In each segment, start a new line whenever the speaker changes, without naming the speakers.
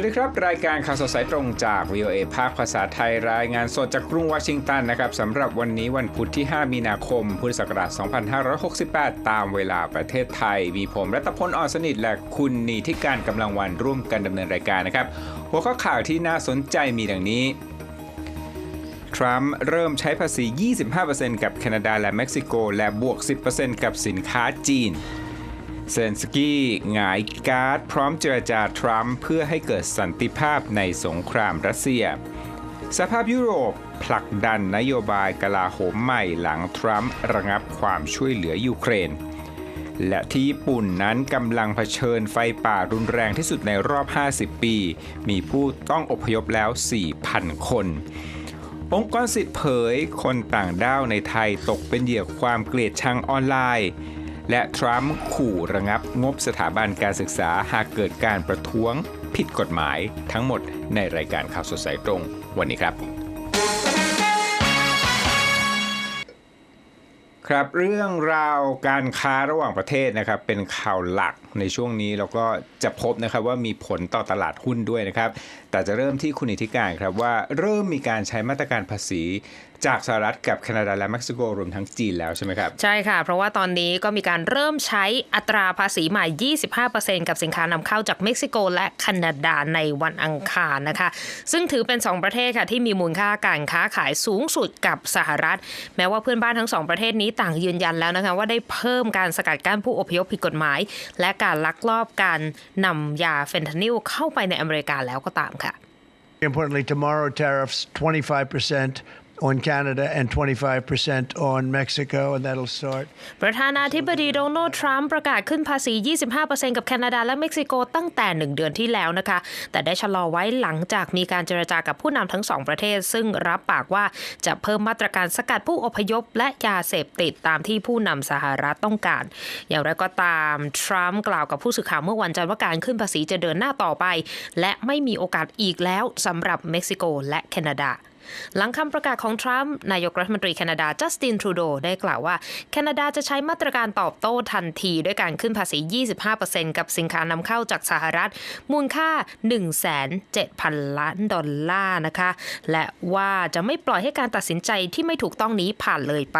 วัสดีครับ รายการข่าวสดสายตรงจาก VOA ภาคภาษาไทยรายงานสดจากกรุงวอชิงตันนะครับสำหรับวันนี้วันพุธที่ 5 มีนาคม พุทธศักราช 2568 ตามเวลาประเทศไทย มีผมรัตพลอ่อนสนิทและคุณนีทิการกำลังวันร่วมกันดำเนินรายการนะครับ หัวข้อข่าวที่น่าสนใจมีดังนี้ทรัมป์เริ่มใช้ภาษี 25%กับแคนาดาและเม็กซิโก และบวก 10%กับสินค้าจีน เซเลนสกี้หงายการ์ดพร้อมเจรจาทรัมป์เพื่อให้เกิดสันติภาพในสงครามรัสเซีย สภาพยุโรปผลักดันนโยบายกลาโหมใหม่หลังทรัมป์ระงับความช่วยเหลือยูเครน และที่ญี่ปุ่นนั้นกำลังเผชิญไฟป่ารุนแรงที่สุดในรอบ 50 ปี มีผู้ต้องอพยพแล้ว 4,000 คน องค์กรสิทธิ์เผยคนต่างด้าวในไทยตกเป็นเหยื่อความเกลียดชังออนไลน์ และทรัมป์ขู่ระงับงบสถาบันการศึกษาหากเกิดการประท้วงผิดกฎหมายทั้งหมดในรายการข่าวสดสายตรงวันนี้ครับ ครับเรื่องราวการค้าระหว่างประเทศนะครับเป็นข่าวหลักในช่วงนี้แล้วก็จะพบนะครับว่ามีผลต่อตลาดหุ้นด้วยนะครับ แต่จะเริ่มที่คุณอิทธิการครับว่าเริ่มมีการใช้มาตรการภาษี จากสหรัฐกับแคนาดาและเม็กซิโกรวมทั้งจีนแล้วใช่ไหมครับ
ใช่ค่ะ เพราะว่าตอนนี้ก็มีการเริ่มใช้อัตราภาษีใหม่ 25%กับสินค้านำเข้าจากเม็กซิโกและแคนาดาในวันอังคารนะคะ ซึ่งถือเป็น 2 ประเทศค่ะที่มีมูลค่าการค้าขายสูงสุดกับสหรัฐ แม้ว่าเพื่อนบ้านทั้งสองประเทศนี้ต่างยืนยันแล้วนะคะว่าได้เพิ่มการสกัดกั้นผู้อพยพผิดกฎหมาย และการลักลอบการนำยาเฟนทานิลเข้าไปในอเมริกาแล้วก็ตามค่ะ
Importantly, tomorrow tariffs 25% on Canada and 25% on Mexico, and that'll start.
ประธานาธิบดีโดนัลด์ทรัมป์ประกาศขึ้นภาษี 25%กับแคนาดาและเม็กซิโกตั้งแต่ 1 เดือนที่แล้วนะคะ แต่ได้ชะลอไว้หลังจากมีการเจรจากับผู้นำทั้งสองประเทศ ซึ่งรับปากว่าจะเพิ่มมาตรการสกัดผู้อพยพและยาเสพติดตามที่ผู้นำสหรัฐต้องการ อย่างไรก็ตาม ทรัมป์กล่าวกับผู้สื่อข่าวเมื่อวันจันทร์ว่าการขึ้นภาษีจะเดินหน้าต่อไป และไม่มีโอกาสอีกแล้วสำหรับเม็กซิโกและแคนาดา หลังคำประกาศของทรัมป์นายกรัฐมนตรีแคนาดาจัสตินทรูโดได้กล่าวว่า แคนาดาจะใช้มาตรการตอบโต้ทันทีด้วยการขึ้นภาษี 25%กับสินค้านำเข้าจากสหรัฐ มูลค่า 1,700 ล้านดอลลาร์นะคะ และว่าจะไม่ปล่อยให้การตัดสินใจที่ไม่ถูกต้องนี้ผ่านเลยไป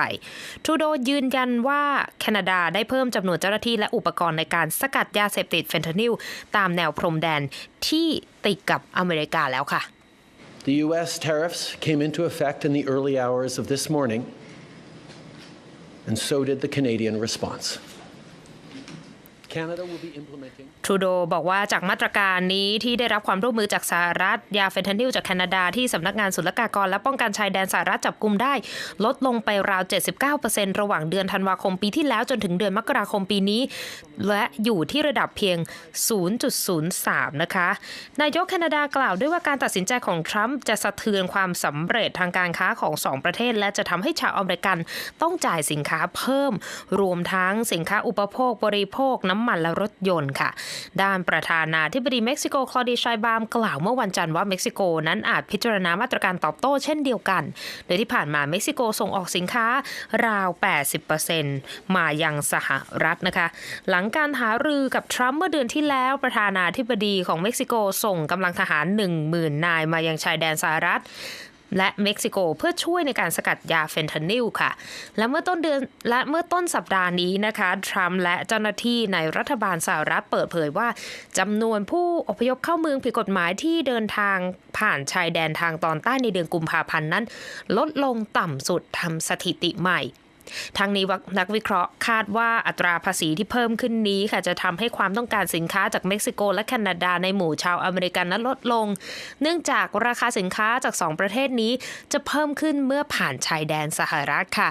ทรูโดยืนยันว่าแคนาดาได้เพิ่มจำนวนเจ้าหน้าที่และอุปกรณ์ในการสกัดยาเสพติดเฟนทานิลตามแนวพรมแดนที่ติดกับอเมริกาแล้วค่ะ
The U.S. tariffs came into effect in the early hours of this morning, and so did the Canadian response.
ทรูโดบอกว่าจากมาตรการนี้ที่ได้รับความร่วมมือจากสหรัฐ ยาเฟนทานิลจากแคนาดาที่สำนักงานศุลกากร และป้องกันชายแดนสหรัฐจับกลุ่มได้ ลดลงไปราว 79%ระหว่างเดือนธันวาคมปีที่แล้วจนถึงเดือนมกราคมปีนี้ และอยู่ที่ระดับเพียง 0.03 นะคะ นายกแคนาดากล่าวด้วยว่าการตัดสินใจของทรัมป์จะสะเทือนความสำเร็จทางการค้าของสองประเทศ และจะทำให้ชาวอเมริกันต้องจ่ายสินค้าเพิ่ม รวมทั้งสินค้าอุปโภคบริโภคน้ำมันและรถยนต์ค่ะ ด้านประธานาธิบดีเม็กซิโกคลอดีชัยบามกล่าวเมื่อวันจันทร์ว่าเม็กซิโกนั้นอาจพิจารณามาตรการตอบโต้เช่นเดียวกัน โดยที่ผ่านมาเม็กซิโกส่งออกสินค้าราว 80%มายังสหรัฐนะคะ หลังการหารือกับทรัมป์เมื่อเดือนที่แล้วประธานาธิบดีของเม็กซิโกส่งกำลังทหาร 10,000 นายมายังชายแดนสหรัฐ และเม็กซิโกเพื่อช่วยในการสกัดยาเฟนทานิลค่ะ และเมื่อต้นเดือนและเมื่อต้นสัปดาห์นี้นะคะทรัมป์และเจ้าหน้าที่ในรัฐบาลสหรัฐเปิดเผยว่าจำนวนผู้อพยพเข้าเมืองผิดกฎหมายที่เดินทางผ่านชายแดนทางตอนใต้ในเดือนกุมภาพันธ์นั้น ลดลงต่ำสุดทำสถิติใหม่ ทางนี้นักวิเคราะห์คาดว่าอัตราภาษีที่เพิ่มขึ้นนี้ค่ะจะทำให้ความต้องการสินค้าจากเม็กซิโกและแคนาดาในหมู่ชาวอเมริกันนั้นลดลง เนื่องจากราคาสินค้าจาก 2 ประเทศนี้จะเพิ่มขึ้นเมื่อผ่านชายแดนสหรัฐค่ะ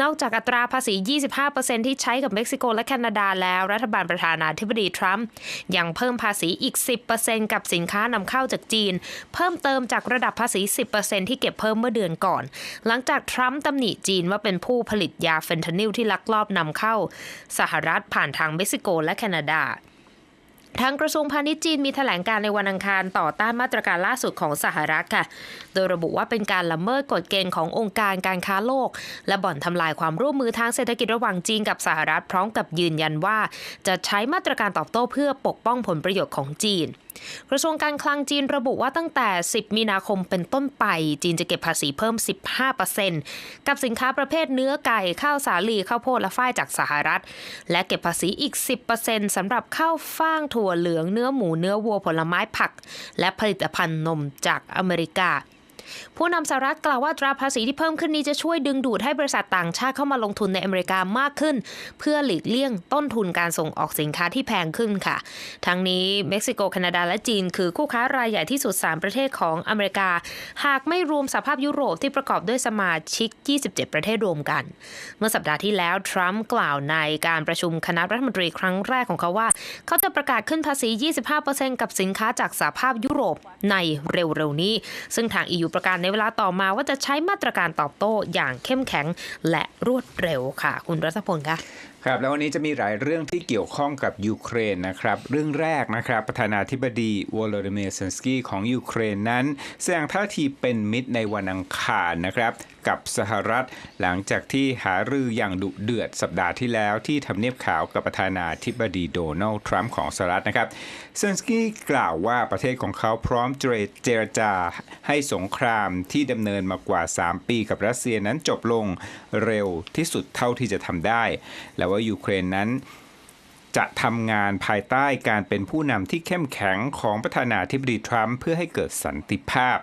นอกจากอัตราภาษี 25%ที่ใช้กับเม็กซิโกและแคนาดาแล้ว รัฐบาลประธานาธิบดีทรัมป์ยังเพิ่มภาษีอีก 10%กับสินค้านำเข้าจากจีน เพิ่มเติมจากระดับภาษี 10%ที่เก็บเพิ่มเมื่อเดือนก่อน หลังจากทรัมป์ตำหนิจีนว่าเป็นผู้ผลิตยาเฟนทานิลที่ลักลอบนำเข้าสหรัฐผ่านทางเม็กซิโกและแคนาดาทางกระทรวงพาณิชย์จีนมีแถลงการในวันอังคารต่อต้านมาตรการล่าสุดของสหรัฐค่ะ โดยระบุว่าเป็นการละเมิดกฎเกณฑ์ขององค์การการค้าโลก และบ่อนทำลายความร่วมมือทางเศรษฐกิจระหว่างจีนกับสหรัฐพร้อมกับยืนยันว่า จะใช้มาตรการตอบโต้เพื่อปกป้องผลประโยชน์ของจีน กระทรวงการคลังจีนระบุว่าตั้งแต่ 10 มีนาคมเป็นต้นไป จีนจะเก็บภาษีเพิ่ม 15%กับสินค้าประเภทเนื้อไก่ ข้าวสาลีข้าวโพดและฝ้ายจากสหรัฐ และเก็บภาษีอีก 10%สำหรับข้าวฟ่างถั่วเหลืองเนื้อหมูเนื้อวัวผลไม้ผัก และผลิตภัณฑ์นมจากอเมริกา ผู้นำสหรัฐกล่าวว่าตราภาษีที่เพิ่มขึ้นนี้จะช่วยดึงดูดให้บริษัทต่างชาติเข้ามาลงทุนในอเมริกามากขึ้น เพื่อหลีกเลี่ยงต้นทุนการส่งออกสินค้าที่แพงขึ้นค่ะ ทั้งนี้เม็กซิโกแคนาดาและจีน คือคู่ค้ารายใหญ่ที่สุด 3 ประเทศของอเมริกา หากไม่รวมสหภาพยุโรปที่ประกอบด้วยสมาชิก 27 ประเทศรวมกัน เมื่อสัปดาห์ที่แล้วทรัมป์กล่าวในการประชุมคณะรัฐมนตรีครั้งแรกของเขาว่า เขาจะประกาศขึ้นภาษี 25%กับสินค้าจากสหภาพยุโรปในเร็วๆนี้ ซึ่งทาง EU ประการในเวลาต่อมาว่าจะใช้มาตรการตอบโต้อย่างเข้มแข็งและรวดเร็วค่ะ คุณรัฐพลคะ
ครับแล้ววันนี้จะมีหลายเรื่องที่เกี่ยวข้องกับยูเครนนะครับ เรื่องแรกนะครับ ประธานาธิบดีวโลดิเมียร์เซนสกี้ของยูเครนนั้น แสดงท่าทีเป็นมิตรในวันอังคารนะครับกับสหรัฐ หลังจากที่หารืออย่างดุเดือดสัปดาห์ที่แล้วที่ทำเนียบขาวกับประธานาธิบดีโดนัลด์ทรัมป์ของสหรัฐนะครับเซนสกี้กล่าวว่าประเทศของเขาพร้อมเจรจาให้สงครามที่ดำเนินมากว่า 3 ปีกับรัสเซียนั้นจบลงเร็วที่สุดเท่าที่จะทำได้ และว่ายูเครนนั้นจะทำงานภายใต้การเป็นผู้นำที่เข้มแข็งของประธานาธิบดีทรัมป์เพื่อให้เกิดสันติภาพ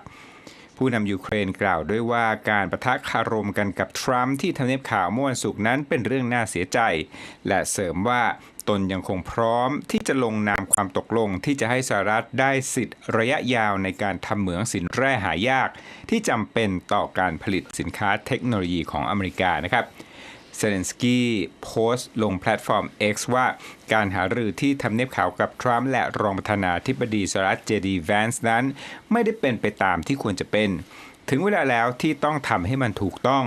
ผู้นำยูเครนกล่าวด้วยว่าการประทะคารมกันกับทรัมป์ที่ทำเนียบข่าวเมื่อวันศุกร์นั้นเป็นเรื่องน่าเสียใจ และเสริมว่าตนยังคงพร้อมที่จะลงนามความตกลงที่จะให้สหรัฐได้สิทธิ์ระยะยาวในการทำเหมืองสินแร่หายาก ที่จำเป็นต่อการผลิตสินค้าเทคโนโลยีของอเมริกานะครับ เซเลนสกี้โพสต์ลงแพลตฟอร์ม X ว่าการหารือที่ทำเนียบขาวกับทรัมป์และรองประธานาธิบดีสหรัฐเจดีแวนส์นั้น ไม่ได้เป็นไปตามที่ควรจะเป็น ถึงเวลาแล้วที่ต้องทำให้มันถูกต้อง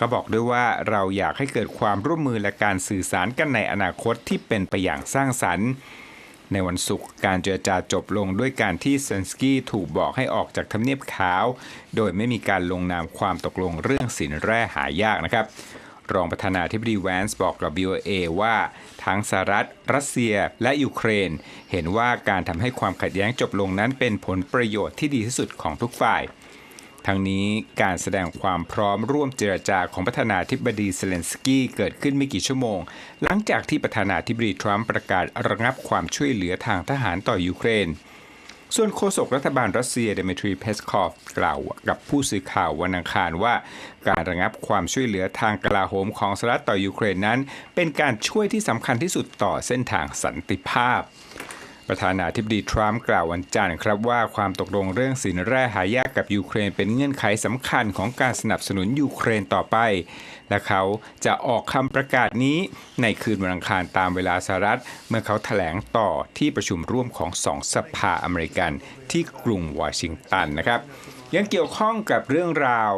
ก็บอกด้วยว่าเราอยากให้เกิดความร่วมมือและการสื่อสารกันในอนาคตที่เป็นไปอย่างสร้างสรรค์ในวันศุกร์การเจรจาจบลงด้วยการที่เซนสกี้ถูกบอกให้ออกจากทำเนียบขาว โดยไม่มีการลงนามความตกลงเรื่องสินแร่หายากนะครับ รองประธานาธิบดีแวนส์บอกกับ BOA ว่าทั้งสหรัฐ รัสเซียและยูเครน เห็นว่าการทำให้ความขัดแย้งจบลงนั้นเป็นผลประโยชน์ที่ดีที่สุดของทุกฝ่ายทั้งนี้การแสดงความพร้อมร่วมเจรจาของประธานาธิบดีเซเลนสกี้เกิดขึ้นไม่กี่ชั่วโมง หลังจากที่ประธานาธิบดีทรัมป์ประกาศระงับความช่วยเหลือทางทหารต่อยูเครน ส่วนโฆษกรัฐบาลรัสเซียเดมิทรีเพสคอฟกล่าวกับผู้สื่อข่าววันอังคารว่า การระงับความช่วยเหลือทางกลาโหมของสหรัฐต่อยูเครนนั้น เป็นการช่วยที่สำคัญที่สุดต่อเส้นทางสันติภาพ ประธานาธิบดีทรัมป์กล่าววันจันทร์ครับว่าความตกลงเรื่องสินแร่หายากกับยูเครนเป็นเงื่อนไขสำคัญของการสนับสนุนยูเครนต่อไป และเขาจะออกคำประกาศนี้ในคืนวันอังคารตามเวลาสหรัฐ เมื่อเขาแถลงต่อที่ประชุมร่วมของสองสภาอเมริกันที่กรุงวอชิงตันนะครับ ยังเกี่ยวข้องกับเรื่องราว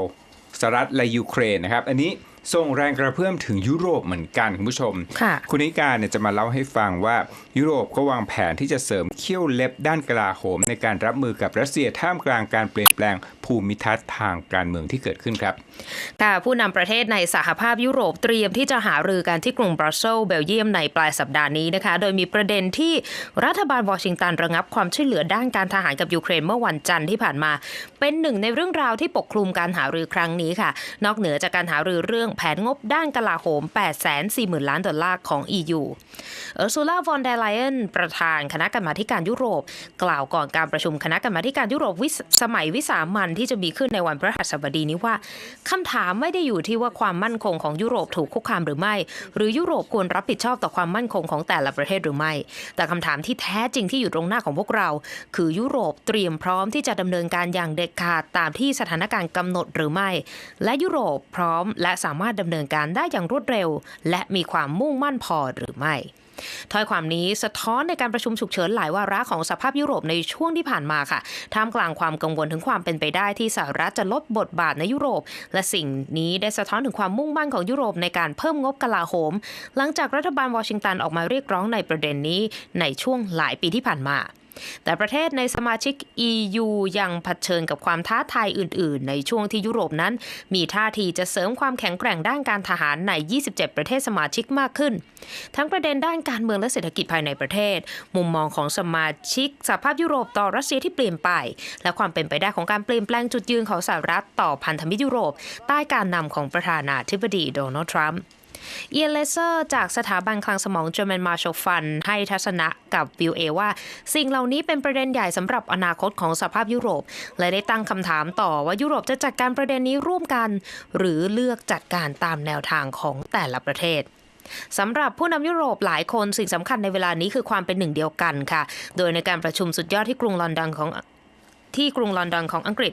สหรัฐและยูเครนนะครับ อันนี้ ส่งแรงกระเพื่อมถึงยุโรปเหมือนกันคุณผู้ชม
ค่ะ
คุณนิการเนี่ยจะมาเล่าให้ฟังว่ายุโรปก็วางแผนที่จะเสริมเขี้ยวเล็บด้านกลาโหมในการรับมือกับรัสเซียท่ามกลางการเปลี่ยนแปลง ภูมิทัศน์ทางการเมืองที่เกิดขึ้นครับ
ค่ะผู้นำประเทศในสหภาพยุโรปเตรียมที่จะหารือกันที่กรุงบรัสเซลส์เบลเยียมในปลายสัปดาห์นี้นะคะ โดยมีประเด็นที่รัฐบาลวอชิงตันระงับความช่วยเหลือด้านการทหารกับยูเครนเมื่อวันจันทร์ที่ผ่านมา เป็นหนึ่งในเรื่องราวที่ปกคลุมการหารือครั้งนี้ค่ะ นอกเหนือจากการหารือเรื่องแผนงบด้านกลาโหม 840,000 ล้านดอลลาร์ของ EU เออร์ซูลาวอนเดร์ไลเอนประธานคณะกรรมาธิการยุโรป กล่าวก่อนการประชุมคณะกรรมาธิการยุโรปวิสมัยวิสามันที่จะมีขึ้นในวันพฤหัสบดีนี้ว่าคำถามไม่ได้อยู่ที่ว่าความมั่นคงของยุโรปถูกคุกคามหรือไม่ หรือยุโรปควรรับผิดชอบต่อความมั่นคงของแต่ละประเทศหรือไม่ แต่คำถามที่แท้จริงที่อยู่ตรงหน้าของพวกเรา คือยุโรปเตรียมพร้อมที่จะดำเนินการอย่างเด็ดขาดตามที่สถานการณ์กำหนดหรือไม่ และยุโรปพร้อมและสามารถดำเนินการได้อย่างรวดเร็ว และมีความมุ่งมั่นพอหรือไม่ ถ้อยความนี้สะท้อนในการประชุมฉุกเฉินหลายวาระของสภาพยุโรปในช่วงที่ผ่านมาค่ะ ท่ามกลางความกังวลถึงความเป็นไปได้ที่สหรัฐจะลดบทบาทในยุโรป และสิ่งนี้ได้สะท้อนถึงความมุ่งมั่นของยุโรปในการเพิ่มงบกลาโหม หลังจากรัฐบาลวอชิงตันออกมาเรียกร้องในประเด็นนี้ในช่วงหลายปีที่ผ่านมา แต่ประเทศในสมาชิก EU ยังเผชิญกับความท้าทายอื่น ๆ ในช่วงที่ยุโรปนั้น มีท่าทีจะเสริมความแข็งแกร่งด้านการทหารใน 27 ประเทศสมาชิกมากขึ้น ทั้งประเด็นด้านการเมืองและเศรษฐกิจภายในประเทศ มุมมองของสมาชิกสหภาพยุโรปต่อรัสเซียที่เปลี่ยนไป และความเป็นไปได้ของการเปลี่ยนแปลงจุดยืนของสหรัฐต่อพันธมิตรยุโรป ใต้การนำของประธานาธิบดีโดนัลด์ทรัมป์ เอียนเลเซอร์จากสถาบันคลังสมอง German Marshall Fund ให้ทัศนะกับวิวเอว่า สิ่งเหล่านี้เป็นประเด็นใหญ่สำหรับอนาคตของสภาพยุโรป และได้ตั้งคำถามต่อว่ายุโรปจะจัดการประเด็นนี้ร่วมกัน หรือเลือกจัดการตามแนวทางของแต่ละประเทศสำหรับผู้นำยุโรปหลายคนสิ่งสำคัญในเวลานี้คือความเป็นหนึ่งเดียวกันค่ะ โดยในการประชุมสุดยอดที่กรุงลอนดอนของ ที่กรุงลอนดอนของอังกฤษ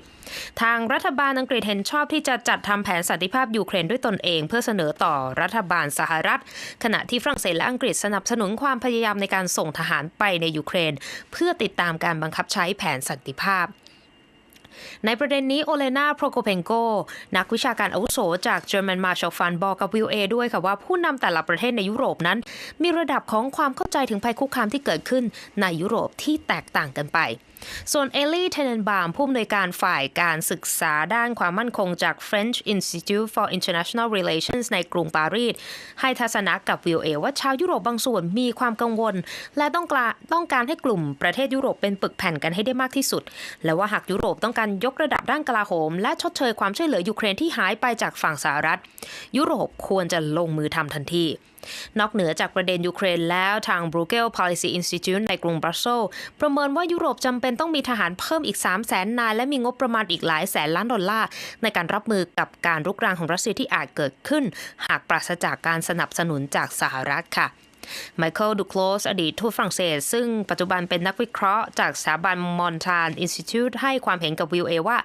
ทางรัฐบาลอังกฤษเห็นชอบที่จะจัดทำแผนสันติภาพยูเครนด้วยตนเอง เพื่อเสนอต่อรัฐบาลสหรัฐ ขณะที่ฝรั่งเศสและอังกฤษสนับสนุนความพยายามในการส่งทหารไปในยูเครน เพื่อติดตามการบังคับใช้แผนสันติภาพในประเด็นนี้โอเลนาโปรโคเพนโก นักวิชาการอาวุโสจาก German Marshall Fund บอกกับวิวเอด้วยค่ะว่าผู้นำแต่ละประเทศในยุโรปนั้น มีระดับของความเข้าใจถึงภัยคุกคามที่เกิดขึ้นในยุโรปที่แตกต่างกันไปส่วนเอลลี่เทนเนนบามผู้อำนวยการฝ่ายการศึกษาด้านความมั่นคงจาก French Institute for International Relations ในกรุงปารีสให้ทัศนะกับวิวเอว่าชาวยุโรปบางส่วนมีความกังวล และต้องการต้องการให้กลุ่มประเทศยุโรปเป็นปึกแผ่นกันให้ได้มากที่สุด และว่าหากยุโรปต้องการยกระดับด้านกลาโหม และชดเชยความช่วยเหลือยูเครนที่หายไปจากฝั่งสหรัฐ ยุโรปควรจะลงมือทำทันที นอกเหนือจากประเด็นยูเครนแล้วทาง Bruegel Policy Institute ในกรุงบรัสเซลส์ประเมินว่ายุโรปจำเป็นต้องมีทหารเพิ่มอีก 3 0 0แสนนาย และมีงบประมาณอีกหลายแสนล้านดอลลาร์ ในการรับมือกับการรุกรานของรัสเซียที่อาจเกิดขึ้น หากปราศจากการสนับสนุนจากสหรัฐค่ะ ไมเคิลดูโคลสอดีตทูตฝรั่งเศส ซึ่งปัจจุบันเป็นนักวิเคราะห์จากสถาบันมอนทานอินสติทูตให้ความเห็นกับวิวเอว่า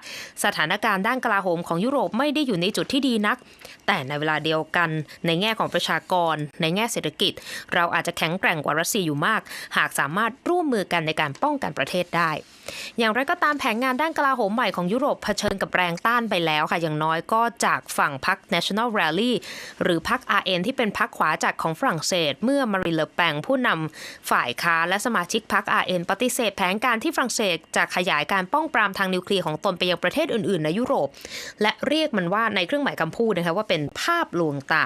สถานการณ์ด้านกลาโหมของยุโรปไม่ได้อยู่ในจุดที่ดีนัก แต่ในเวลาเดียวกัน ในแง่ของประชากร ในแง่เศรษฐกิจ เราอาจจะแข็งแกร่งกว่ารัสเซียอยู่มาก หากสามารถร่วมมือกันในการป้องกันประเทศได้ อย่างไรก็ตามแผนงานด้านกลาโหมใหม่ของยุโรปเผชิญกับแรงต้านไปแล้วค่ะอย่างน้อยก็จากฝั่งพรรค National Rally หรือพรรค RN ที่เป็นพรรคขวาจัดของฝรั่งเศสเมื่อมารีเลอแปงผู้นำฝ่ายค้าและสมาชิกพรรค RN ปฏิเสธแผนการที่ฝรั่งเศสจะขยายการป้องปรามทางนิวเคลียร์ของตนไปยังประเทศอื่นๆ ในยุโรป และเรียกมันว่าในเครื่องหมายคำพูดนะคะว่าเป็นภาพลวงตา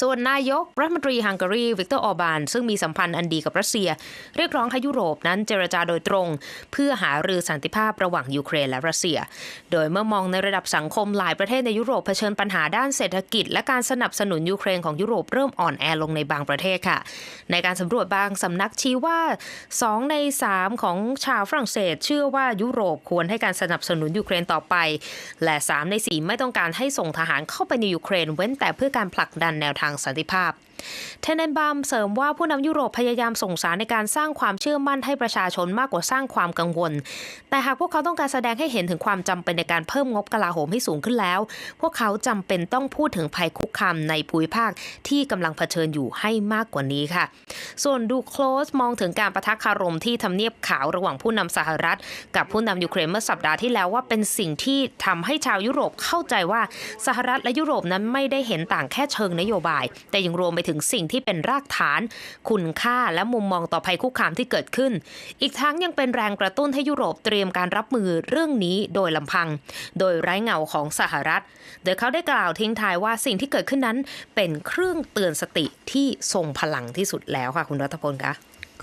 ส่วนนายกรัฐมนตรีฮังการีวิกเตอร์ออบาน ซึ่งมีสัมพันธ์อันดีกับรัสเซีย เรียกร้องให้ยุโรปนั้นเจรจาโดยตรง เพื่อหารือสันติภาพระหว่างยูเครนและรัสเซีย โดยเมื่อมองในระดับสังคมหลายประเทศในยุโรปเผชิญปัญหาด้านเศรษฐกิจ และการสนับสนุนยูเครนของยุโรปเริ่มอ่อนแอลงในบางประเทศค่ะ ในการสำรวจบางสำนักชี้ว่า 2 ใน 3 ของชาวฝรั่งเศส เชื่อว่ายุโรปควรให้การสนับสนุนยูเครนต่อไป และ 3 ใน 4 ไม่ต้องการให้ส่งทหารเข้าไปในยูเครน เว้นแต่เพื่อการผลักดันแนวทางสันติภาพ เทนเนนบัมเสริมว่าผู้นำยุโรปพยายามส่งสารในการสร้างความเชื่อมั่นให้ประชาชนมากกว่าสร้างความกังวล แต่หากพวกเขาต้องการแสดงให้เห็นถึงความจำเป็นในการเพิ่มงบกลาโหมให้สูงขึ้นแล้ว พวกเขาจำเป็นต้องพูดถึงภัยคุกคามในภูมิภาคที่กำลังเผชิญอยู่ให้มากกว่านี้ค่ะ ส่วนดูโคลสมองถึงการประทะคารมที่ทำเนียบขาวระหว่างผู้นำสหรัฐ กับผู้นำยูเครนเมื่อสัปดาห์ที่แล้วว่าเป็นสิ่งที่ทำให้ชาวยุโรปเข้าใจว่าสหรัฐและยุโรปนั้นไม่ได้เห็นต่างแค่เชิงนโยบาย แต่ยังรวมไปถึงสิ่งที่เป็นรากฐาน คุณค่าและมุมมองต่อภัยคุกคามที่เกิดขึ้น อีกทั้งยังเป็นแรงกระตุ้นให้ยุโรปเตรียมการรับมือเรื่องนี้โดยลำพัง โดยไร้เงาของสหรัฐโดยเขาได้กล่าวทิ้งท้ายว่าสิ่งที่เกิดขึ้นนั้น เป็นเครื่องเตือนสติที่ทรงพลังที่สุดแล้วค่ะคุณรัฐพลคะ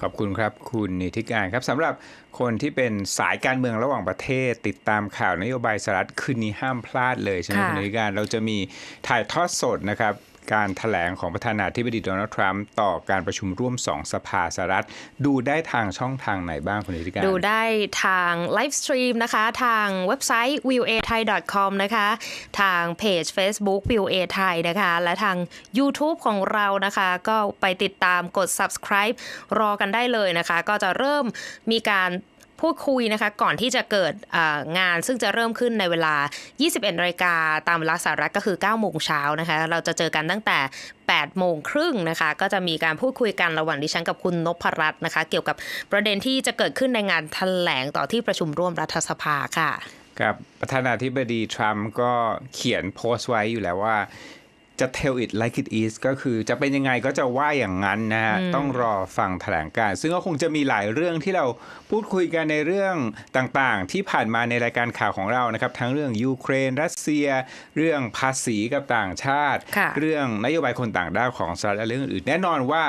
ขอบคุณครับ คุณนิติการครับสำหรับคนที่เป็นสายการเมืองระหว่างประเทศ ติดตามข่าวนโยบายสหรัฐคืนนี้ห้ามพลาดเลยใช่ไหม
ค่ะ
คุณนิติการเราจะมีถ่ายทอดสดนะครับ การถแถลงของประธานาธิบดีโดนัลด์ทรัมป์ต่อการประชุมร่วม2สภาสหรัฐ ดูได้ทางช่องทางไหนบ้างคุณนิติการ
ดูได้ทางไลฟ์สตรีมนะคะ ทางเว็บไซต์ view a thai com นะคะ ทางเพจ Facebook view a thai นะคะ และทาง YouTube ของเรานะคะ ก็ไปติดตามกด subscribe รอกันได้เลยนะคะ ก็จะเริ่มมีการ พูดคุยนะคะก่อนที่จะเกิดงานซึ่งจะเริ่มขึ้นในเวลา 21นาฬิกาตามเวลาสหรัฐก็คือ9โมงเช้านะคะเราจะเจอกันตั้งแต่8โมงครึ่งนะคะก็จะมีการพูดคุยกันระหว่างดิฉันกับคุณนพรัตน์นะคะ เกี่ยวกับประเด็นที่จะเกิดขึ้นในงานแถลงต่อที่ประชุมร่วมรัฐสภาค่ะ
ครับประธานาธิบดีทรัมป์ก็เขียนโพสต์ไว้อยู่แล้วว่า จะ tell it like it is ก็คือจะเป็นยังไงก็จะว่าอย่างนั้นนะฮะ ต้องรอฟังแถลงการณ์ซึ่งก็คงจะมีหลายเรื่องที่เราพูดคุยกันในเรื่องต่างๆ ที่ผ่านมาในรายการข่าวของเรานะครับ ทั้งเรื่องยูเครน รัสเซีย เรื่องภาษีกับต่างชาติ
ค่ะ
เรื่องนโยบายคนต่างด้าวของสหรัฐและเรื่องอื่นๆแน่นอนว่า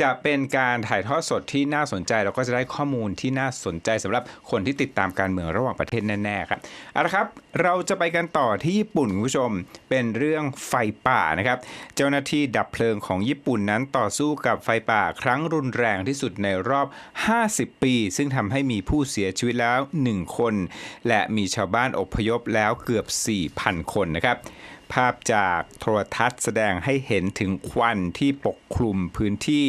จะเป็นการถ่ายทอดสดที่น่าสนใจแล้วก็จะได้ข้อมูลที่น่าสนใจสำหรับคนที่ติดตามการเมืองระหว่างประเทศแน่ๆครับเอาละครับ เราจะไปกันต่อที่ญี่ปุ่นคุณผู้ชมเป็นเรื่องไฟป่านะครับ เจ้าหน้าที่ดับเพลิงของญี่ปุ่นนั้นต่อสู้กับไฟป่าครั้งรุนแรงที่สุดในรอบ 50 ปี ซึ่งทำให้มีผู้เสียชีวิตแล้ว 1 คน และมีชาวบ้านอพยพแล้วเกือบ 4,000 คนนะครับ ภาพจากโทรทัศน์แสดงให้เห็นถึงควันที่ปกคลุมพื้นที่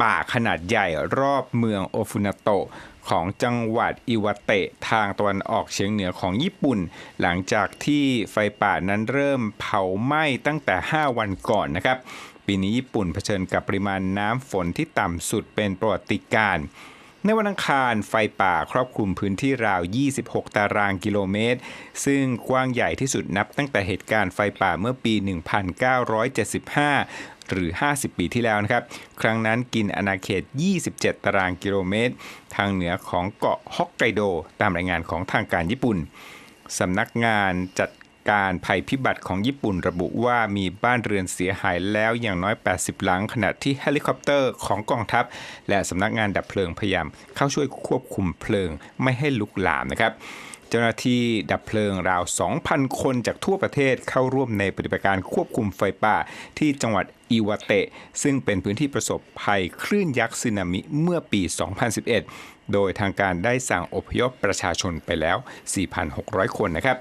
ป่าขนาดใหญ่รอบเมืองโอฟุนาโตะของจังหวัดอิวาเตะทางตะวันออกเฉียงเหนือของญี่ปุ่น หลังจากที่ไฟป่านั้นเริ่มเผาไหม้ตั้งแต่ 5 วันก่อนนะครับ ปีนี้ญี่ปุ่นเผชิญกับปริมาณน้ำฝนที่ต่ำสุดเป็นประวัติการณ์ ในวันอังคารไฟป่าครอบคลุมพื้นที่ราว 26 ตารางกิโลเมตร ซึ่งกว้างใหญ่ที่สุดนับตั้งแต่เหตุการณ์ไฟป่าเมื่อปี 1975 หรือ 50 ปีที่แล้วนะครับ ครั้งนั้นกินอาณาเขต 27 ตารางกิโลเมตร ทางเหนือของเกาะฮอกไกโด ตามรายงานของทางการญี่ปุ่นสำนักงานจัด การภัยพิบัติของญี่ปุ่นระบุว่ามีบ้านเรือนเสียหายแล้วอย่างน้อย 80 หลัง ขณะที่เฮลิคอปเตอร์ของกองทัพ และสำนักงานดับเพลิงพยายามเข้าช่วยควบคุมเพลิงไม่ให้ลุกลามนะครับเจ้าหน้าที่ดับเพลิงราว 2,000 คนจากทั่วประเทศเข้าร่วมในปฏิบัติการควบคุมไฟป่า ที่จังหวัดอิวาเตะ ซึ่งเป็นพื้นที่ประสบภัยคลื่นยักษ์สึนามิเมื่อปี 2011 โดยทางการได้สั่งอพยพประชาชนไปแล้ว 4,600 คนนะครับ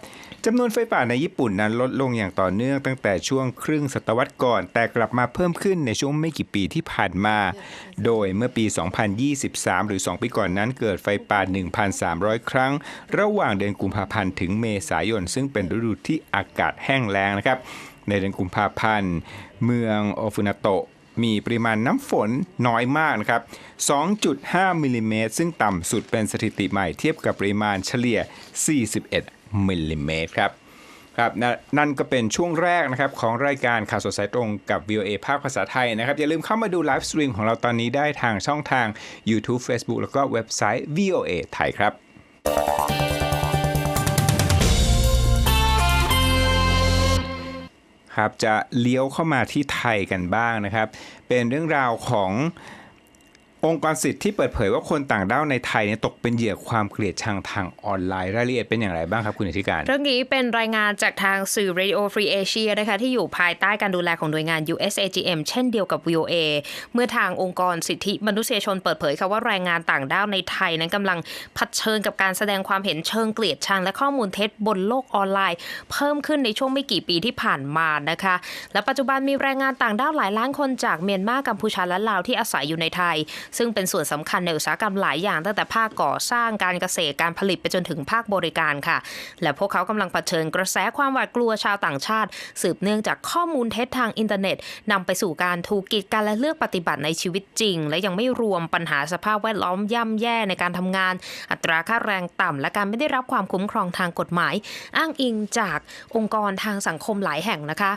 จำนวนไฟป่าในญี่ปุ่นนั้นลดลงอย่างต่อเนื่องตั้งแต่ช่วงครึ่งศตวรรษก่อน แต่กลับมาเพิ่มขึ้นในช่วงไม่กี่ปีที่ผ่านมา โดยเมื่อปี 2023 หรือ 2 ปีก่อนนั้นเกิดไฟป่า 1,300 ครั้ง ระหว่างเดือนกุมภาพันธ์ถึงเมษายน ซึ่งเป็นฤดูที่อากาศแห้งแล้งนะครับ ในเดือนกุมภาพันธ์ เมืองโอฟุนาโตะมีปริมาณน้ำฝนน้อยมากนะครับ 2.5 มิลลิเมตรซึ่งต่ำสุดเป็นสถิติใหม่เทียบกับปริมาณเฉลี่ย 41 มิลลิเมตรครับครับนนั่นก็เป็นช่วงแรกนะครับของรายการข่าวสดสายตรงกับ VOA ภาคภาษาไทยนะครับ อย่าลืมเข้ามาดูไลฟ์สตรีมของเราตอนนี้ได้ทางช่องทาง YouTube Facebook แล้วก็เว็บไซต์ VOA ไทยครับ ครับจะเลี้ยวเข้ามาที่ไทยกันบ้างนะครับ เป็นเรื่องราวของ องค์กรสิทธิ์ที่เปิดเผยว่าคนต่างด้าวในไทยเนี่ยตกเป็นเหยื่อความเกลียดชังทางออนไลน์รายละเอียดเป็นอย่างไรบ้างครับคุณอธิการ
เรื่องนี้เป็นรายงานจากทางสื่อ Radio Free Asia นะคะที่อยู่ภายใต้การดูแลของหน่วยงาน USAGM เช่นเดียวกับ VOA เมื่อทางองค์กรสิทธิมนุษยชนเปิดเผยค่ะว่าแรงงานต่างด้าวในไทยนั้นกำลังเผชิญกับการแสดงความเห็นเชิงเกลียดชังและข้อมูลเท็จบนโลกออนไลน์ เพิ่มขึ้นในช่วงไม่กี่ปีที่ผ่านมานะคะ และปัจจุบันมีแรงงานต่างด้าวหลายล้านคนจากเมียนมากัมพูชาและลาวที่อาศัยอยู่ในไทยซึ่งเป็นส่วนสำคัญในอุตสาหกรรมหลายอย่าง ตั้งแต่ภาคก่อสร้างการเกษตรการผลิตไปจนถึงภาคบริการค่ะ และพวกเขากำลังเผชิญกระแสความหวาดกลัวชาวต่างชาติ สืบเนื่องจากข้อมูลเท็จทางอินเทอร์เน็ตนำไปสู่การถูกกีดกันและเลือกปฏิบัติในชีวิตจริง และยังไม่รวมปัญหาสภาพแวดล้อมย่ำแย่ในการทำงาน อัตราค่าแรงต่ำและการไม่ได้รับความคุ้มครองทางกฎหมาย อ้างอิงจากองค์กรทางสังคมหลายแห่งนะคะ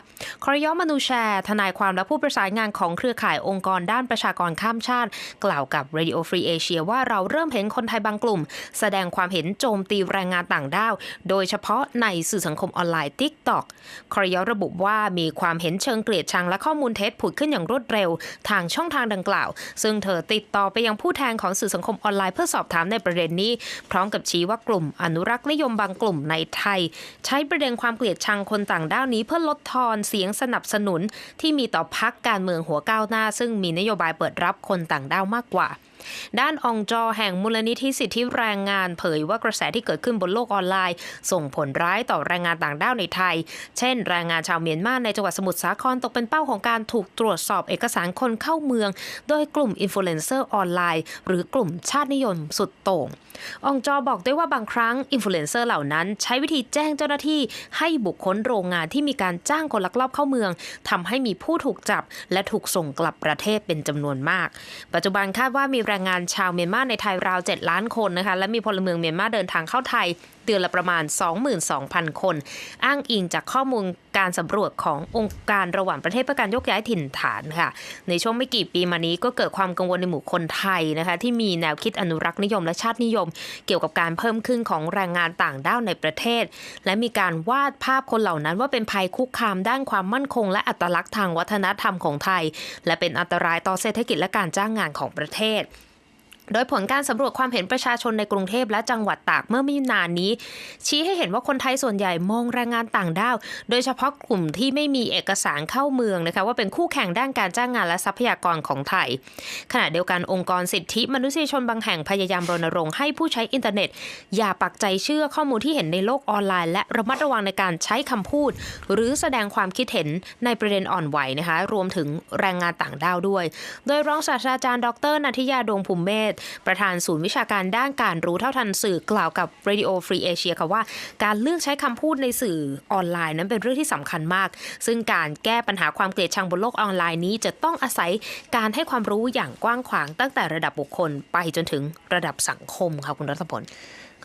ครยอมนูแชร์ทนายความและผู้ประสานงานของเครือข่ายองค์กรด้านประชากรข้ามชาติกล่าวกับ Radio Free Asia ว่าเราเริ่มเห็นคนไทยบางกลุ่ม แสดงความเห็นโจมตีแรงงานต่างด้าว โดยเฉพาะในสื่อสังคมออนไลน์ TikTok ครยอระบุว่ามีความเห็นเชิงเกลียดชังและข้อมูลเท็จผุดขึ้นอย่างรวดเร็ว ทางช่องทางดังกล่าว ซึ่งเธอติดต่อไปยังผู้แทนของสื่อสังคมออนไลน์เพื่อสอบถามในประเด็นนี้ พร้อมกับชี้ว่ากลุ่มอนุรักษ์นิยมบางกลุ่มในไทย ใช้ประเด็นความเกลียดชังคนต่างด้าวนี้ เพื่อลดทอนเสียงสนับสนุนที่มีต่อพักการเมืองหัวก้าวหน้า ซึ่งมีนโยบายเปิดรับคนต่างด้าวมากกว่า ด้านองจอแห่งมูลนิธิสิทธิแรงงานเผยว่ากระแสที่เกิดขึ้นบนโลกออนไลน์ ส่งผลร้ายต่อแรงงานต่างด้าวในไทย เช่น แรงงานชาวเมียนมาในจังหวัดสมุทรสาครตกเป็นเป้าของการถูกตรวจสอบเอกสารคนเข้าเมือง โดยกลุ่มอินฟลูเอนเซอร์ออนไลน์ หรือกลุ่มชาตินิยมสุดโต่งองจอบอกด้วยว่าบางครั้งอินฟลูเอนเซอร์เหล่านั้น ใช้วิธีแจ้งเจ้าหน้าที่ให้บุคคลโรงงานที่มีการจ้างคนลักลอบเข้าเมืองทำให้มีผู้ถูกจับ และถูกส่งกลับประเทศเป็นจำนวนมาก ปัจจุบันคาดว่ามีแรงงานชาวเมียนมาในไทยราว 7 ล้านคนนะคะและมีพลเมืองเมียนมาเดินทางเข้าไทย ดือนละประมาณ 22,000 คน อ้างอิงจากข้อมูลการสำรวจขององค์การระหว่างประเทศเพื่อการยกย้ายถิ่นฐานค่ะ ในช่วงไม่กี่ปีมานี้ก็เกิดความกังวลในหมู่คนไทยนะคะ ที่มีแนวคิดอนุรักษ์นิยมและชาตินิยม เกี่ยวกับการเพิ่มขึ้นของแรงงานต่างด้าวในประเทศ และมีการวาดภาพคนเหล่านั้นว่าเป็นภัยคุกคามด้านความมั่นคง และอัตลักษณ์ทางวัฒนธรรมของไทย และเป็นอันตรายต่อเศรษฐกิจและการจ้างงานของประเทศ โดยผลการสำรวจความเห็นประชาชนในกรุงเทพและจังหวัดตากเมื่อไม่นานนี้ ชี้ให้เห็นว่าคนไทยส่วนใหญ่มองแรงงานต่างด้าว โดยเฉพาะกลุ่มที่ไม่มีเอกสารเข้าเมืองนะคะว่าเป็นคู่แข่งด้านการจ้างงานและทรัพยากรของไทย ขณะเดียวกันองค์กรสิทธิมนุษยชนบางแห่งพยายามรณรงค์ให้ผู้ใช้อินเทอร์เน็ต อย่าปักใจเชื่อข้อมูลที่เห็นในโลกออนไลน์ และระมัดระวังในการใช้คำพูด หรือแสดงความคิดเห็นในประเด็นอ่อนไหวนะคะรวมถึงแรงงานต่างด้าวด้วย โดยรองศาสตราจารย์ ดรนัทยาดวงภูมิเมธประธานศูนย์วิชาการด้านการรู้เท่าทันสื่อกล่าวกับ Radio Free Asia ค่ะว่าการเลือกใช้คำพูดในสื่อออนไลน์นั้นเป็นเรื่องที่สำคัญมาก ซึ่งการแก้ปัญหาความเกลียดชังบนโลกออนไลน์นี้ จะต้องอาศัยการให้ความรู้อย่างกว้างขวางตั้งแต่ระดับบุคคล ไปจนถึงระดับสังคมค่ะคุณรัฐพล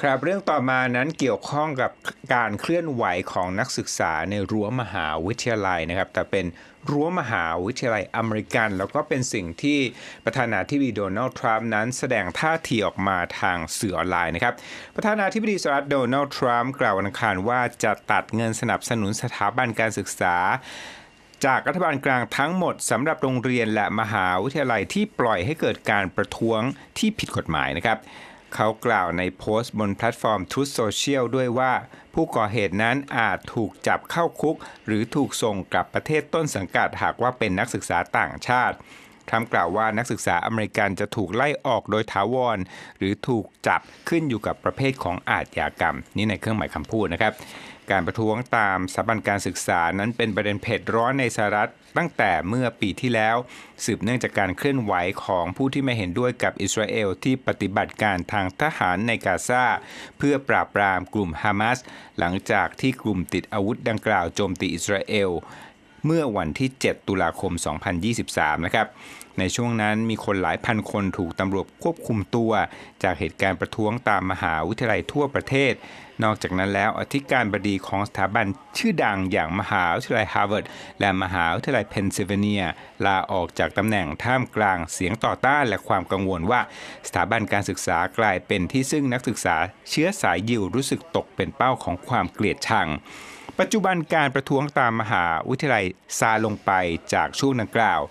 ครับเรื่องต่อมานั้นเกี่ยวข้องกับการเคลื่อนไหวของนักศึกษาในรั้วมหาวิทยาลัยนะครับ แต่เป็นรั้วมหาวิทยาลัยอเมริกัน แล้วก็เป็นสิ่งที่ประธานาธิบดีโดนัลด์ทรัมป์นั้นแสดงท่าทีออกมาทางสื่อออนไลน์นะครับประธานาธิบดีสหรัฐโดนัลด์ทรัมป์กล่าววันอังคารว่าจะตัดเงินสนับสนุนสถาบันการศึกษาจากรัฐบาลกลางทั้งหมดสำหรับโรงเรียนและมหาวิทยาลัยที่ปล่อยให้เกิดการประท้วงที่ผิดกฎหมายนะครับ เขากล่าวในโพสต์บนแพลตฟอร์มทุสโซเชียลด้วยว่า ผู้ก่อเหตุนั้นอาจถูกจับเข้าคุก หรือถูกส่งกลับประเทศต้นสังกัดหากว่าเป็นนักศึกษาต่างชาติทรัมป์กล่าวว่านักศึกษาอเมริกันจะถูกไล่ออกโดยถาวร หรือถูกจับขึ้นอยู่กับประเภทของอาชญากรรม นี่ในเครื่องหมายคำพูดนะครับ การประท้วงตามสถาบันการศึกษานั้นเป็นประเด็นเผ็ดร้อนในสหรัฐตั้งแต่เมื่อปีที่แล้ว สืบเนื่องจากการเคลื่อนไหวของผู้ที่ไม่เห็นด้วยกับอิสราเอลที่ปฏิบัติการทางทหารในกาซาเพื่อปราบปรามกลุ่มฮามาสหลังจากที่กลุ่มติดอาวุธดังกล่าวโจมตีอิสราเอลเมื่อวันที่ 7 ตุลาคม 2023 นะครับ ในช่วงนั้นมีคนหลายพันคนถูกตำรวจควบคุมตัว จากเหตุการณ์ประท้วงตามมหาวิทยาลัยทั่วประเทศ นอกจากนั้นแล้วอธิการบดีของสถาบันชื่อดังอย่างมหาวิทยาลัยฮาร์วาร์ดและมหาวิทยาลัยเพนซิลเวเนีย ลาออกจากตำแหน่งท่ามกลางเสียงต่อต้านและความกังวลว่า สถาบันการศึกษากลายเป็นที่ซึ่งนักศึกษาเชื้อสายยิวรู้สึกตกเป็นเป้าของความเกลียดชังปัจจุบันการประท้วงตามมหาวิทยาลัยซาลงไปจากช่วงดังกล่าว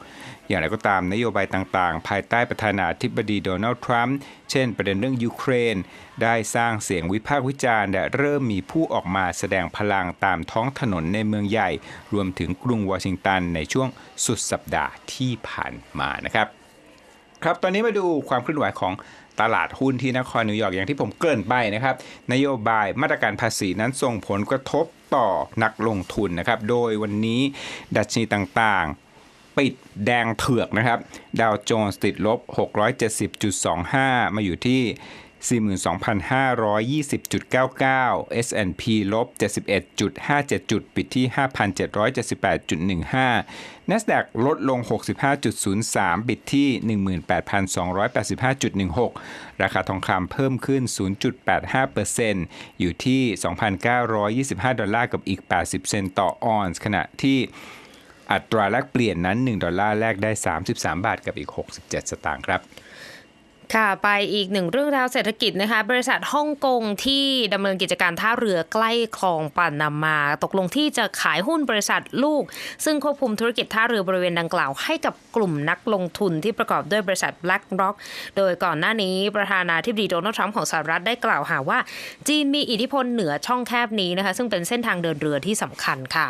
อย่างไรก็ตามนโยบายต่างๆ ภายใต้ประธานาธิบดีโดนัลด์ทรัมป์เช่นประเด็นเรื่องยูเครน ได้สร้างเสียงวิพากษ์วิจารณ์ และเริ่มมีผู้ออกมาแสดงพลังตามท้องถนนในเมืองใหญ่ รวมถึงกรุงวอชิงตันในช่วงสุดสัปดาห์ที่ผ่านมานะครับ ครับตอนนี้มาดูความเคลื่อนไหวของตลาดหุ้นที่นครนิวยอร์กอย่างที่ผมเกริ่นไปนะครับ นโยบายมาตรการภาษีนั้นส่งผลกระทบต่อนักลงทุนนะครับ โดยวันนี้ดัชนีต่างๆ ปิดแดงเถือกนะครับ ดาวโจนส์ติดลบ 670.25 มาอยู่ที่42,520.99 S&P ลบ 71.57 จุด ปิดที่ 5,778.15 NASDAQ ลดลง 65.03บิตที่ 18,285.16 ราคาทองคำเพิ่มขึ้น 0.85%อยู่ที่ 2,925 ดอลลาร์กับอีก 80 เซนต์ต่อออนซ์ ขณะที่ อัตราแลกเปลี่ยนนั้น 1 ดอลลาร์แลกได้ 33 บาทกับอีก 67 สตางค์ครับ
ค่ะไปอีกหนึ่งเรื่องราวเศรษฐกิจนะคะบริษัทฮ่องกงที่ดำเนินกิจการท่าเรือใกล้คลองปานามา ตกลงที่จะขายหุ้นบริษัทลูก ซึ่งควบคุมธุรกิจท่าเรือบริเวณดังกล่าวให้กับกลุ่มนักลงทุนที่ประกอบด้วยบริษัท BlackRock โดยก่อนหน้านี้ประธานาธิบดีโดนัลด์ทรัมป์ของสหรัฐได้กล่าวหาว่า จีนมีอิทธิพลเหนือช่องแคบนี้นะคะซึ่งเป็นเส้นทางเดินเรือที่สำคัญค่ะ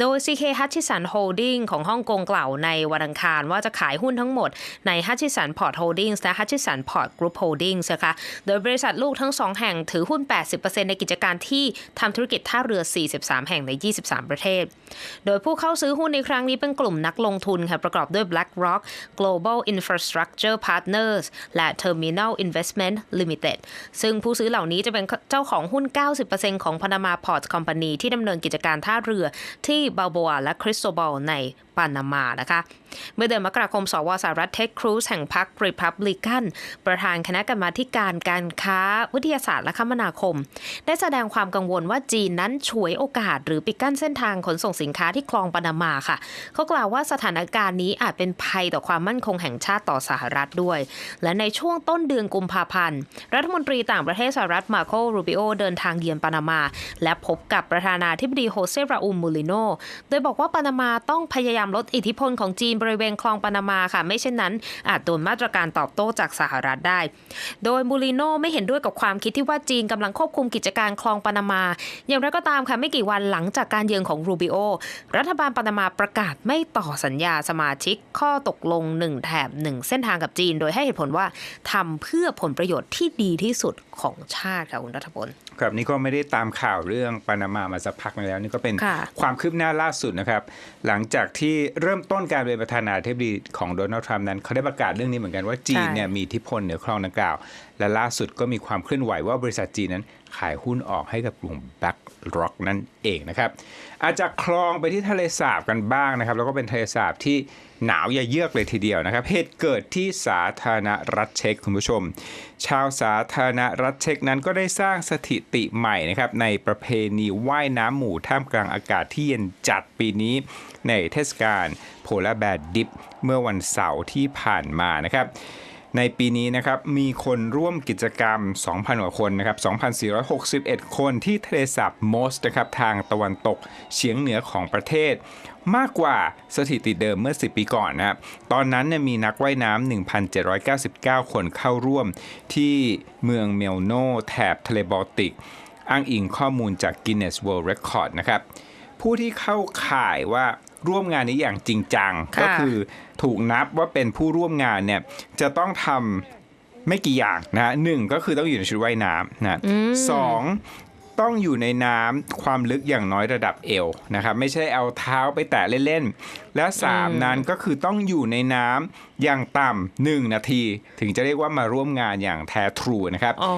โดย CK Hutchison Holding ของฮ่องกงกล่าวในวันอังคารว่าจะขายหุ้นทั้งหมดใน Hutchison Port Holdings และ Hutchison Port Group Holdings นะคะ โดยบริษัทลูกทั้งสองแห่งถือหุ้น 80%ในกิจการที่ทำธุรกิจท่าเรือ 43 แห่งใน 23 ประเทศ โดยผู้เข้าซื้อหุ้นในครั้งนี้เป็นกลุ่มนักลงทุนค่ะประกอบด้วย BlackRock Global Infrastructure Partners และ Terminal Investment Limited ซึ่งผู้ซื้อเหล่านี้จะเป็นเจ้าของหุ้น 90%ของ Panama Ports Company ที่ดำเนินกิจการท่าเรือที่บาโบอาและคริสโตบอลใน ปานามานะคะ เมื่อเดือนมกราคม สวสหรัฐเท็ดครูซแห่งพรรคริพับลิกันประธานคณะกรรมาการการค้าวิทยาศาสตร์และคมนาคม ได้แสดงความกังวลว่าจีนนั้นฉวยโอกาส หรือปิดกั้นเส้นทางขนส่งสินค้าที่คลองปานามาค่ะ เขากล่าวว่าสถานการณ์นี้อาจเป็นภัยต่อความมั่นคงแห่งชาติต่อสหรัฐด้วย และในช่วงต้นเดือนกุมภาพันธ์ รัฐมนตรีต่างประเทศสหรัฐมาโครูบิโอเดินทางเยือนปานามา และพบกับประธานาธิบดีโฮเซราอุมมูลิโนโดยบอกว่าปานามาต้องพยายามลดอิทธิพลของจีนบริเวณคลองปานามาค่ะ ไม่เช่นนั้น อาจโดนมาตรการตอบโต้จากสหรัฐได้ โดยมูลิโนไม่เห็นด้วยกับความคิดที่ว่าจีนกำลังควบคุมกิจการคลองปานามา อย่างไรก็ตามค่ะไม่กี่วันหลังจากการเยือนของรูบิโอรัฐบาลปานามาประกาศไม่ต่อสัญญาสมาชิกข้อตกลงหนึ่งแถบหนึ่งเส้นทางกับจีน โดยให้เหตุผลว่าทำเพื่อผลประโยชน์ที่ดีที่สุดของชาติค่ะคุณรัฐพล
ครับนี่ก็ไม่ได้ตามข่าวเรื่องปานามามาสักพักหนึงแล้ว นี่ก็เป็น
ค่ะ
ความคืบหน้าล่าสุดนะครับ หลังจากที่เริ่มต้นการเป็นประธานาธิบดีของโดนัลด์ทรัมป์นั้นเขาได้ประกาศเรื่องนี้เหมือนกันว่าจีนเนี่ยมีอิทธิพลเหนือคลองดังกล่าว และล่าสุดก็มีความเคลื่อนไหวว่าบริษัทจีนนั้นขายหุ้นออกให้กับกลุ่ม BlackRock นั่นเองนะครับอาจจะคลองไปที่ทะเลสาบกันบ้างนะครับ แล้วก็เป็นทะเลสาบที่ หนาวอย่าเยือกเลยทีเดียวนะครับ เหตุเกิดที่สาธารณรัฐเช็กคุณผู้ชม ชาวสาธารณรัฐเช็กนั้นก็ได้สร้างสถิติใหม่นะครับในประเพณีว่ายน้ำหมู่ท่ามกลางอากาศที่เย็นจัดปีนี้ ในเทศกาลโพลาร์แบดดิฟเมื่อวันเสาร์ที่ผ่านมานะครับ ในปีนี้นะครับมีคนร่วมกิจกรรม 2,000 กว่าคนนะครับ 2,461 คนที่ทะเลสาบโมสนะครับทางตะวันตกเฉียงเหนือของประเทศ มากกว่าสถิติเดิมเมื่อ 10 ปีก่อนนะครับตอนนั้นมีนักว่ายน้ำ 1,799 คนเข้าร่วมที่เมืองเมลโนแถบทะเลบอลติก อ้างอิงข้อมูลจาก Guinness World Record นะครับผู้ที่เข้าข่ายว่า ร่วมงานนี้อย่างจริงจัง
ค่ะ
ก็คือถูกนับว่าเป็นผู้ร่วมงานเนี่ยจะต้องทำไม่กี่อย่างนะฮะหนึ่งก็คือต้องอยู่ในชุดว่ายน้ำนะสองต้องอยู่ในน้ำความลึกอย่างน้อยระดับเอวนะครับไม่ใช่เอาเท้าไปแตะเล่นๆและสามนั้นก็คือต้องอยู่ในน้ำ อย่างต่ำหนึ่งนาที ถึงจะเรียกว่ามาร่วมงานอย่างแท้ทรูนะครับ
อ๋อ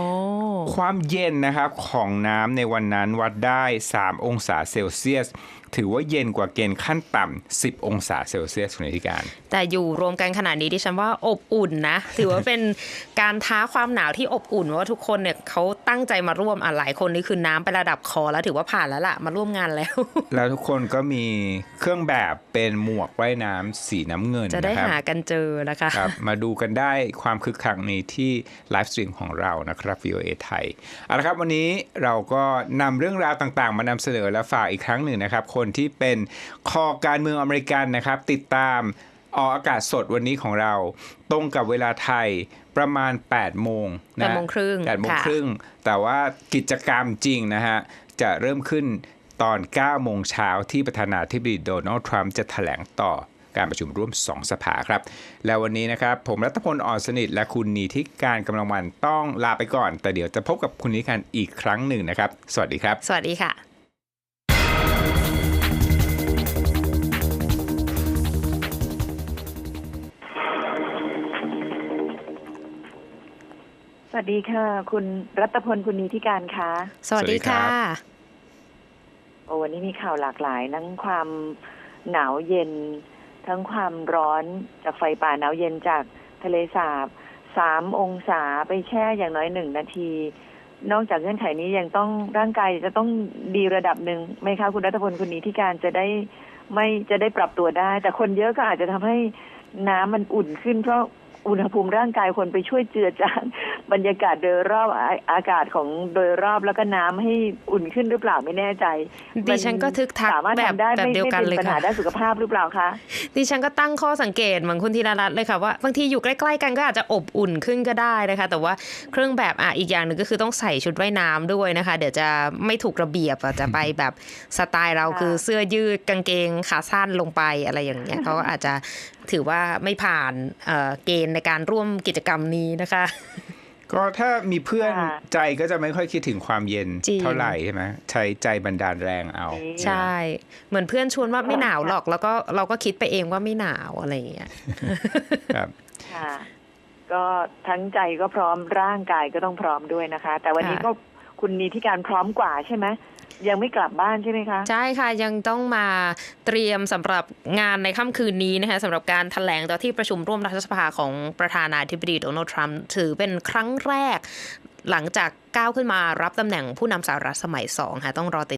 ความเย็นนะครับของน้ำในวันนั้นวัดได้ 3 องศาเซลเซียส ถือว่าเย็นกว่าเกณฑ์ขั้นต่ำ10 องศาเซลเซียสคุณอธิการ
แต่อยู่รวมกันขนาดนี้ดิฉันว่าอบอุ่นนะ ถือว่าเป็นการท้าความหนาวที่อบอุ่นเพราะว่าทุกคนเนี่ยเขาตั้งใจมาร่วมอะหลายคนนี่คือน้ำไประดับคอแล้วถือว่าผ่านแล้วล่ะมาร่วมงานแล้ว
แล้วทุกคนก็มีเครื่องแบบเป็นหมวกว่ายน้ำสีน้ำเงิน
จะได้
นะครับ
หากันเจอนะคะ
ครับมาดูกันได้ความคึกคักนี้ที่ไลฟ์สตรีมของเรานะครับ VOA ไทยเอาละครับวันนี้เราก็นำเรื่องราวต่างๆ มานำเสนอและฝากอีกครั้งหนึ่งนะครับ คนที่เป็นคอการเมืองอเมริกันนะครับ ติดตามออกอากาศสดวันนี้ของเรา ตรงกับเวลาไทยประมาณ 8 โมงนะ
แปดโมงครึ่ง
8โมง
ค่ะ
ครึ่ง แต่ว่ากิจกรรมจริงนะฮะ จะเริ่มขึ้นตอน 9 โมงเช้าที่ประธานาธิบดีโดนัลด์ทรัมป์จะแถลงต่อ การประชุมร่วม 2 สภาครับ แล้ววันนี้นะครับ ผมรัตพลอ่อนสนิท และคุณนีที่การกำลังวันต้องลาไปก่อน แต่เดี๋ยวจะพบกับคุณนิการอีกครั้งหนึ่งนะครับ สวัสดีครับ
สวัสดีค่ะ
สวัสดีค่ะ คุณรัตพลคุณนีธิการคะ
สวัสดี
สวัสดีครั
ค่ะ
บ
โอ้วันนี้มีข่าวหลากหลายทั้งความหนาวเย็น ทั้งความร้อนจากไฟป่าหนาวเย็นจากทะเลสาบสามองศาไปแช่อย่างน้อยหนึ่งนาที นอกจากเงื่อนไขนี้ยังต้องร่างกายจะต้องดีระดับหนึ่งไหมคะคุณรัตพลคุณนี้ที่การจะได้ไม่จะได้ปรับตัวได้ แต่คนเยอะก็อาจจะทำให้น้ำมันอุ่นขึ้นเพราะ อุณหภูมิร่างกายคนไปช่วยเจือจางบรรยากาศโดยรอบอาอากาศของโดยรอบแล้วก็น้ำให้อุ่นขึ้นหรือเปล่าไม่แน่ใจ
ดิฉันก็ทึกทัก
สามารถ
แบบ
ทำได้
แบบ
ไม่
เดียว
ไม่
กัน
เป็น
เลย
ปัญหา
ค่ะ
ด้านสุขภาพหรือเปล่าคะ
ดิฉันก็ตั้งข้อสังเกตเหมือนคุณธีรรัตน์เลยค่ะว่าบางทีอยู่ใกล้ๆกันก็อาจจะอบอุ่นขึ้นก็ได้นะคะ แต่ว่าเครื่องแบบอะอีกอย่างหนึ่งก็คือต้องใส่ชุดว่ายน้ำด้วยนะคะ เดี๋ยวจะไม่ถูกระเบียบอะจะไปแบบสไตล์เรา
ค่ะ
คือเสื้อยืดกางเกงขาสั้นลงไปอะไรอย่างเงี้ยเขาก็อาจจะ ถือว่าไม่ผ่านเอ่อเกณฑ์ในการร่วมกิจกรรมนี้นะคะ
ก็ถ้ามีเพื่อน
ค่ะ
ใจก็จะไม่ค่อยคิดถึงความเย็น
จริง
เท่าไหร่ใช่ไหมใช้ใจบันดาลแรงเอา
ใช่ เหมือนเพื่อนชวนว่าไม่หนาวหรอก แล้วก็เราก็คิดไปเองว่าไม่หนาวอะไรอย่างเงี้ย
ครับ
ค่ะก็ทั้งใจก็พร้อมร่างกายก็ต้องพร้อมด้วยนะคะ แต่วันนี้
ค่ะ
ก็ คุณนีที่การพร้อมกว่าใช่ไหมยังไม่กลับบ้านใช่ไหมคะ
ใช่ค่ะยังต้องมาเตรียมสำหรับงานในค่ำคืนนี้นะคะสำหรับการถแถลงต่อที่ประชุมร่วมรัฐสภาของประธานาธิบดีโดนัลด์ทรัมป์ถือเป็นครั้งแรก หลังจากก้าวขึ้นมารับตำแหน่งผู้นำสหรัฐสมัยสองค่ะต้องรอติด